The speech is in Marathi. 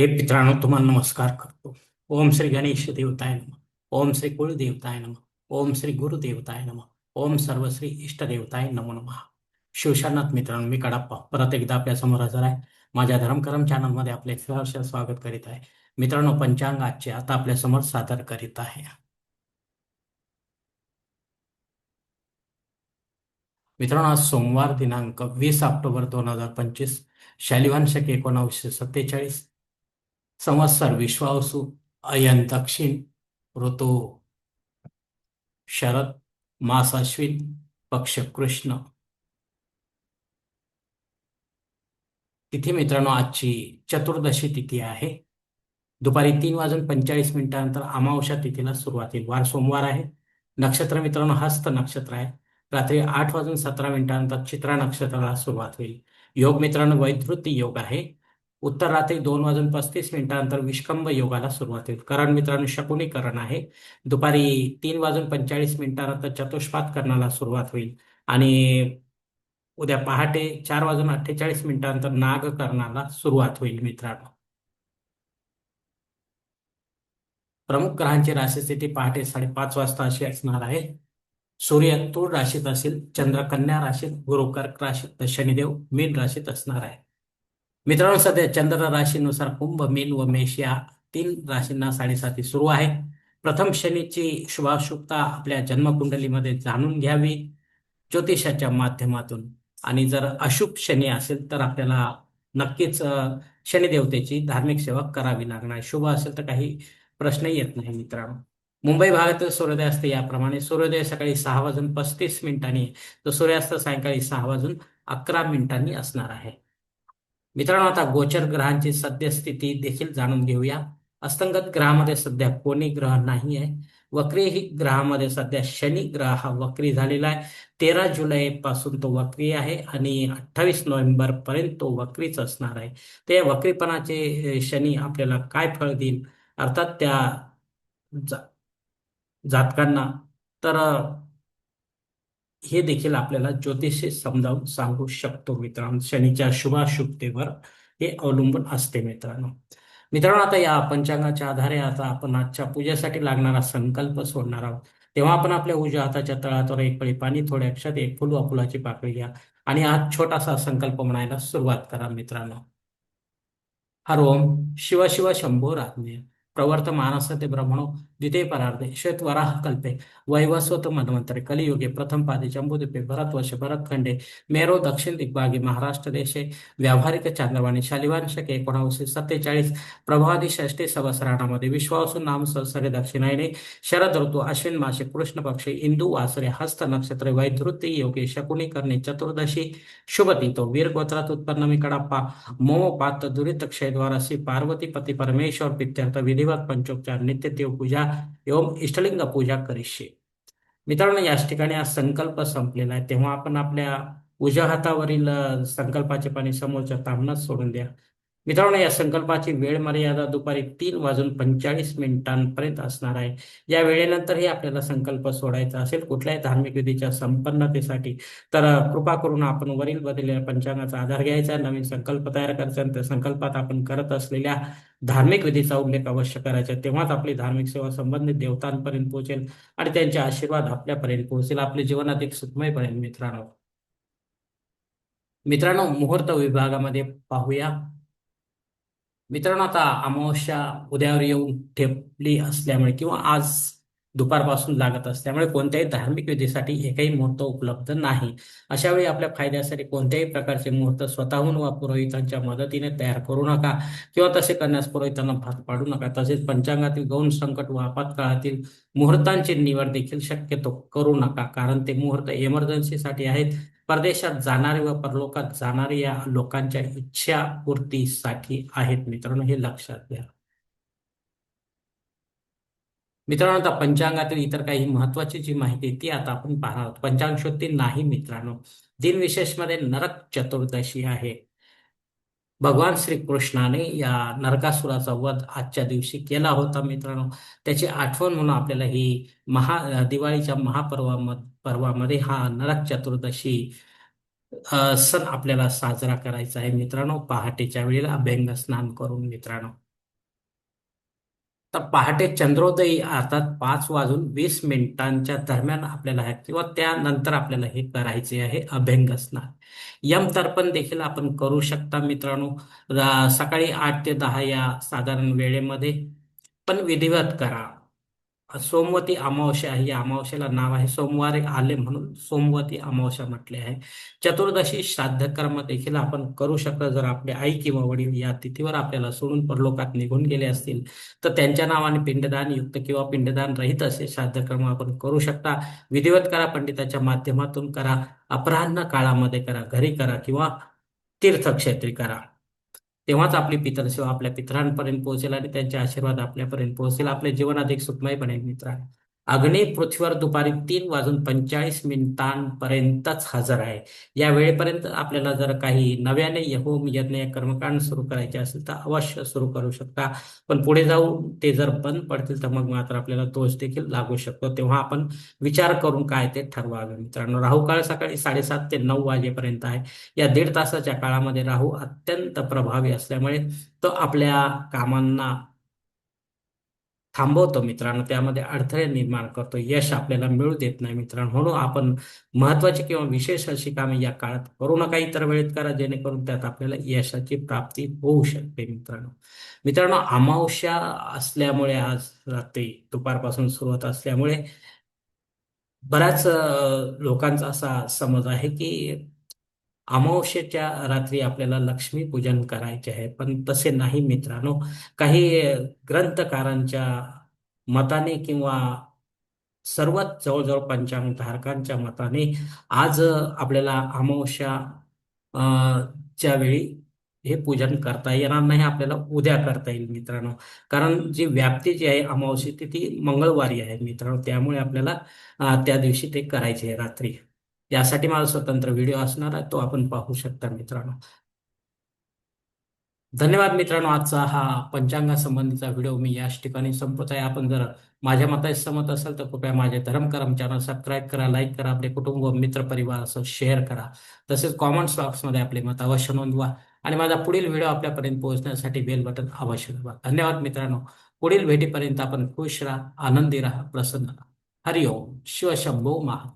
हे मित्रांनो तुम्हाला नमस्कार करतो. ओम श्री गणेश देवताय नम. ओम श्री कुलदेवताय नम. ओम श्री गुरुदेवताय नम. ओम सर्वश्री इष्टदेवताय नमो नमः. शिवशानाथ मित्रांनो मी कडाप्पा. परत एकदा आपल्यासमोर हजर आहे. माझ्या धर्मकरम चॅनलमध्ये आपले सहर्ष स्वागत करीत आहे. मित्रांनो पंचांग आजचे आता आपल्यासमोर सादर करीत आहे. मित्रांनो आज सोमवार दिनांक वीस ऑक्टोबर दोन हजार पंचवीस शालिवांशक एकोणावीसशे सत्तेचाळीस संवत्सर विश्वावसु अयन दक्षिण ऋतू शरद मास अश्विन पक्ष कृष्ण। तिथी मित्रांनो आजची चतुर्दशी तिथी आहे. दुपारी तीन वाजून पंचेचाळीस मिनिटानंतर अमावस्या तिथीला सुरुवात होईल. वार सोमवार आहे. नक्षत्र मित्रांनो हस्त नक्षत्र आहे. रात्री आठ वाजून सतरा मिनिटानंतर चित्रा नक्षत्राला सुरुवात होईल. योग मित्रांनो वैधृती योग आहे. उत्तर रात्री दोन वाजून पस्तीस मिनिटानंतर विष्कंभ योगाला सुरुवात होईल. करण मित्रांनो शकुनी करण आहे. दुपारी तीन वाजून पंचेचाळीस मिनिटानंतर चतुष्पात करणाला सुरुवात होईल. आणि उद्या पहाटे चार वाजून अठ्ठेचाळीस मिनिटानंतर नागकरणाला सुरुवात होईल मित्रांनो. प्रमुख ग्रहांची राशीस्थिती पहाटे साडेपाच वाजता अशी असणार आहे. सूर्य तूळ राशीत असेल चंद्र कन्या राशीत गुरु कर्क राशीत शनिदेव मीन राशीत असणार आहे. मित्रांनो सध्या चंद्र राशीनुसार कुंभ मीन व मेष या तीन राशींना साडेसाती सुरू आहे. प्रथम शनीची शुभाशुभता आपल्या जन्मकुंडलीमध्ये जाणून घ्यावी ज्योतिषाच्या माध्यमातून. आणि जर अशुभ शनी असेल तर आपल्याला नक्कीच शनिदेवतेची धार्मिक सेवा करावी लागणार. शुभ असेल तर काही प्रश्न येत नाही मित्रांनो. मुंबई भागातील सूर्योदय असते याप्रमाणे सूर्योदय सकाळी सहा वाजून पस्तीस मिनिटांनी तर सूर्यास्त सायंकाळी सहा वाजून अकरा मिनिटांनी असणार आहे. मित्रांनो आता गोचर ग्रहांची सद्यस्थिती देखील जाणून घेऊया. अस्तंगत ग्रहामध्ये सध्या कोणी ग्रह नाही आहे. वक्री ही ग्रहामध्ये सध्या शनी ग्रह हा वक्री झालेला आहे. तेरा जुलै पासून तो वक्री आहे आणि अठ्ठावीस नोव्हेंबर पर्यंत तो वक्रीच असणार आहे. ते वक्रीपणाचे शनी आपल्याला काय फळ देईल? अर्थात त्या जातकांना. तर हे देखील आपल्याला ज्योतिषी समजावून सांगू शकतो मित्रांनो. शनीच्या शुभाशुभतेवर हे अवलंबून असते मित्रांनो. मित्रांनो आता या पंचांगाच्या आधारे आता आपण आजच्या पूजेसाठी लागणारा संकल्प सोडणार आहोत. तेव्हा आपण आपल्या उजव्या हाताच्या तळावर एक पळी पाणी थोड्या अक्षात एक फुल वा फुलाची पाकळी घ्या आणि आज छोटासा संकल्प म्हणायला सुरुवात करा मित्रांनो. हर ओम शिव शिव शंभो रात्मे प्रवर्तमानसते ब्रह्मणो द्वितीय परार्धे श्वेतवराह कल्पे वैवस्वत मन्वंतरे कलियुगे प्रथम पादे जम्बूद्वीपे भरतवर्ष भरतखंडे मेरो दक्षिण दिग्भागे महाराष्ट्र देशे व्यावहारिक चांद्रवाणी शालिवान एकोणावीसशे सत्तेचाळीस प्रभादी षष्टी सवसराणामध्ये विश्वासू नाम संसरे दक्षिणायने शरद ऋतू अश्विन मासे कृष्ण पक्षी इंदू वासरे हस्त नक्षत्र वैधृती योगे शकुनी करणे चतुर्दशी शुभती तो वीर गोत्रात उत्पन्न मी कडाप्पा मोमोपात दुरित क्षयद्वारासी पार्वती पती परमेश्वर पित्यर्थ विधिवत पंचोपचार नित्य देव पूजा एवं इष्टलिंग पूजा करिष्ये. मित्रांनो याच ठिकाणी हा संकल्प संपलेला आहे. तेव्हा आपण आपल्या उजव्या हातावरील संकल्पाचे पाणी समोरच्या तामणात सोडून द्या. मित्रांनो या संकल्पाची वेळ मर्यादा दुपारी तीन वाजून पंचेचाळीस मिनिटांपर्यंत असणार आहे. या वेळेनंतरही आपल्याला संकल्प सोडायचा असेल कुठल्याही धार्मिक विधीच्या संपन्नतेसाठी. तर कृपा करून आपण वरील बदललेल्या पंचांगाचा आधार घ्यायचा नवीन संकल्प तयार करायचा आणि त्या संकल्पात आपण करत असलेल्या धार्मिक विधीचा उल्लेख अवश्य करायचा. तेव्हाच आपली धार्मिक सेवा संबंधित देवतांपर्यंत पोहोचेल आणि त्यांचे आशीर्वाद आपल्यापर्यंत पोहोचेल. आपले जीवन अधिक सुखमय बनेल मित्रांनो. मित्रांनो मुहूर्त विभागामध्ये पाहूया. मित्रांनो आता अमावस्या उद्यावर येऊन ठेपली असल्यामुळे किंवा आज दुपारपासून लागत असल्यामुळे कोणत्याही धार्मिक विधीसाठी हे काही मुहूर्त उपलब्ध नाही. अशा वेळी आपल्या फायद्यासाठी कोणत्याही प्रकारचे मुहूर्त स्वतःहून वा पुरोहितांच्या मदतीने तयार करू नका किंवा तसे करण्यास पुरोहितांना भाग पाडू नका. तसेच पंचांगातील गौण संकट व आपत्काळातील मुहूर्तांची निवड देखील शक्यतो करू नका कारण ते मुहूर्त इमर्जन्सीसाठी आहेत. परदेशात जाणारे व परलोकात जाणारे या लोकांच्या इच्छा पूर्तीसाठी आहेत. मित्रांनो हे लक्षात घ्या. मित्रांनो आता पंचांगातील इतर काही महत्वाची जी माहिती ती आता आपण पाहणार आहोत. पंचांग शोधती नाही मित्रांनो. दिनविशेषमध्ये नरक चतुर्दशी आहे. भगवान श्रीकृष्णाने या नरकासुराचा वध आजच्या दिवशी केला होता मित्रांनो. त्याची आठवण म्हणून आपल्याला ही महा दिवाळीच्या महापर्वामध्ये पर्वामध्ये हा नरक चतुर्दशी सण आपल्याला साजरा करायचा आहे मित्रांनो. पहाटेच्या वेळेला अभ्यंग स्नान करून मित्रांनो. तर पहाटे चंद्रोदयी अर्थात पाच वाजून वीस मिनिटांच्या दरम्यान आपल्याला आहे किंवा त्यानंतर आपल्याला हे करायचे आहे अभ्यंग स्नान यम तर्पण देखील आपण करू शकता मित्रांनो. सकाळी आठ ते दहा या साधारण वेळेमध्ये. पण विधिवत करा. सोमवती अमावस्या आहे. या अमावस्याला नाव आहे सोमवारी आले म्हणून सोमवती अमावस्या म्हटले आहे. चतुर्दशी श्राद्ध कर्म देखील आपण करू शकतो. जर आपले आई किंवा वडील या तिथीवर आपल्याला सोडून परलोकात निघून गेले असतील तर त्यांच्या नावाने पिंडदान युक्त किंवा पिंडदान रहित असे श्राद्ध कर्म आपण करू शकता. विधिवत करा पंडिताच्या माध्यमातून करा अपराह्न काळामध्ये करा घरी करा किंवा तीर्थक्षेत्री करा. तेव्हाच आपली पितरसेवा आपल्या पितरांपर्यंत पोहोचेल आणि त्यांचे आशीर्वाद आपल्यापर्यंत पोहोचेल. आपले जीवन अधिक सुखमय बनेल मित्रांनो. अग्नी पृथ्वीवर दुपारी तीन वाजून पंचेचाळीस मिनिटांपर्यंतच हजर आहे. या वेळेपर्यंत आपल्याला जर काही नव्याने होम यज्ञ कर्मकांड सुरू करायचे असेल तर अवश्य सुरू करू शकता. पण पुढे जाऊन ते जर बंद पडतील तर मग मात्र आपल्याला दोष देखील लागू शकतो. तेव्हा आपण विचार करून काय ते ठरवावे मित्रांनो. राहू काळ सकाळी साडेसात ते नऊ वाजेपर्यंत आहे. या दीड तासाच्या काळामध्ये राहू अत्यंत प्रभावी असल्यामुळे तो आपल्या कामांना थांबवतो मित्रांनो. त्यामध्ये अडथळे निर्माण करतो. यश आपल्याला मिळू देत नाही मित्रांनो. म्हणून आपण महत्वाची किंवा विशेष अशी कामे या काळात करू नका. इतर वेळेत करा. जेणेकरून त्यात आपल्याला यशाची प्राप्ती होऊ शकते मित्रांनो. मित्रांनो अमावस्या असल्यामुळे आज रात्री दुपारपासून सुरुवात असल्यामुळे बऱ्याच लोकांचा असा समज आहे की अमावस्येच्या रात्री आपल्याला लक्ष्मी पूजन करायचे आहे. पण तसे नाही मित्रांनो. काही ग्रंथकारांच्या मताने किंवा सर्वात जवळजवळ पंचांग धारकांच्या मताने आज आपल्याला अमावस्या च्या वेळी हे पूजन करता येणार नाही आपल्याला उद्या करता येईल मित्रांनो. कारण जी व्याप्ती जी आहे अमावस्येची ती मंगळवारी आहे मित्रांनो. त्यामुळे आपल्याला त्या दिवशी ते करायचे आहे रात्री. यासाठी माझा स्वतंत्र व्हिडिओ असणार आहे तो आपण पाहू शकता मित्रांनो. धन्यवाद मित्रांनो आजचा हा पंचांगासंबंधीचा व्हिडिओ मी याच ठिकाणी संपत आहे आपण जर माझ्या मताशी सहमत असाल तर कृपया माझे धर्मकरम चॅनल सबस्क्राईब करा लाईक करा आपले कुटुंब मित्र परिवार असं शेअर करा. तसेच कॉमेंट्स बॉक्समध्ये आपले मत अवश्य नोंदवा आणि माझा पुढील व्हिडिओ आपल्यापर्यंत पोहोचण्यासाठी बेल बटन अवश्य दाबा. धन्यवाद मित्रांनो. पुढील भेटीपर्यंत आपण खुश राहा आनंदी राहा प्रसन्न राहा. हरिओम. शिवशंभो महा